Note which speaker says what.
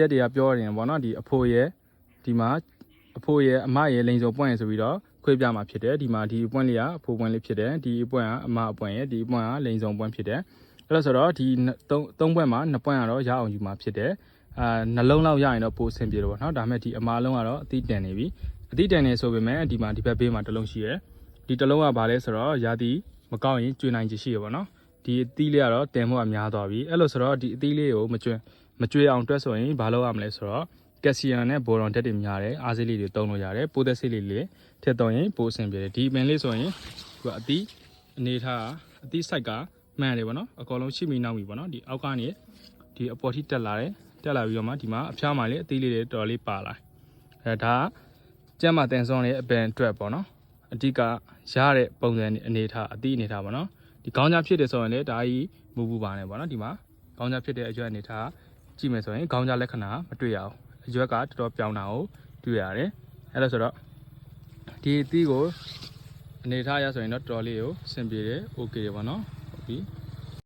Speaker 1: ရက်တွေကပြောရင်ပေါ့နော်ဒီအဖိုးရဲ့ဒီမှာအဖိုးရဲ့အမရဲ့လိန်စုံပွင့်ရဆိုပြီးတော့ခွေးပြမှာဖြစ်တယ်ဒီမှာဒီအပွင့်လေးကအဖိုးပွင့်လေးဖြစ်တယ်ဒီအပွင့်ကအမအပွင့်ရဲ့ဒီအပွင့်ကလိန်စုံပွင့်ဖြစ်တယ်အဲ့လိုဆိုတော့ဒီသုံးသုံးပွင့်မှာနှစ်ပွင့်ကတော့ရအောင်ယူမှာဖြစ်တယ်အာနှလုံးလောက်ရရင်တော့ပိုအဆင်ပြေတော့ဗောနော်ဒါပေမဲ့ဒီအမားလုံးကတော့အတိတန်နေပြီအတိတန်နေဆိုပေမဲ့ဒီမှာဒီဘက်ဘေးမှာတစ်လုံးရှိရယ်ဒီတစ်လုံးကဘာလဲဆိုတော့ရာသီမကောင်းရင်ကျွေးနိုင်ချင်ရှိရယ်ဗောနော်ဒီအသီးလေးကတော့တင်မှုကများသွားပြီအဲ့လိုဆိုတော့ဒီအသီးလေးကိုမကျွေး မကြွေအောင်တွက်ဆိုရင်ဘာလုပ်ရမလဲဆိုတော့ကက်ဆီယမ်နဲ့ဘိုရွန်ဓာတ်တွေများတယ်အားဆေးလေးတွေတုံးလို့ရတယ်ပိုးသက်ဆေးလေးလေးထည့်တော့ရင်ပိုးအဆင်ပြေတယ်ဒီပင်လေးဆိုရင်သူကအသီးအနေထားအသီးဆိုင်ကမှန်တယ်ဗောနော်အကောင်လုံးရှိမိနောက်ပြီဗောနော်ဒီအောက်ကနေဒီအပေါ်ထိတက်လာတယ်တက်လာပြီးတော့မှဒီမှာအဖျားမှလည်းအသီးလေးတွေတော်တော်လေးပါလာအဲဒါကကျမ်းမာတင်ဆောင်တဲ့အပင်အတွက်ဗောနော်အဓိကရတဲ့ပုံစံအနေထားအသီးအနေထားဗောနော်ဒီခေါင်းကြားဖြစ်တယ်ဆိုရင်လည်းဒါကြီးမူပူပါနဲ့ဗောနော်ဒီမှာခေါင်းကြားဖြစ်တဲ့အရွက်အနေထား ကြည့်မယ်ဆိုရင်ခေါင်းကြားလက္ခဏာမတွေ့ရအောင်အရွက်ကတော်တော်ပြောင်းတာကိုတွေ့ရတယ်အဲ့လိုဆိုတော့ဒီအသီးကိုအနေထားရဆိုရင်တော့တော်တော်လေးကိုအဆင်ပြေတယ် okay တယ်ဗောနော်ဟုတ်ပြီ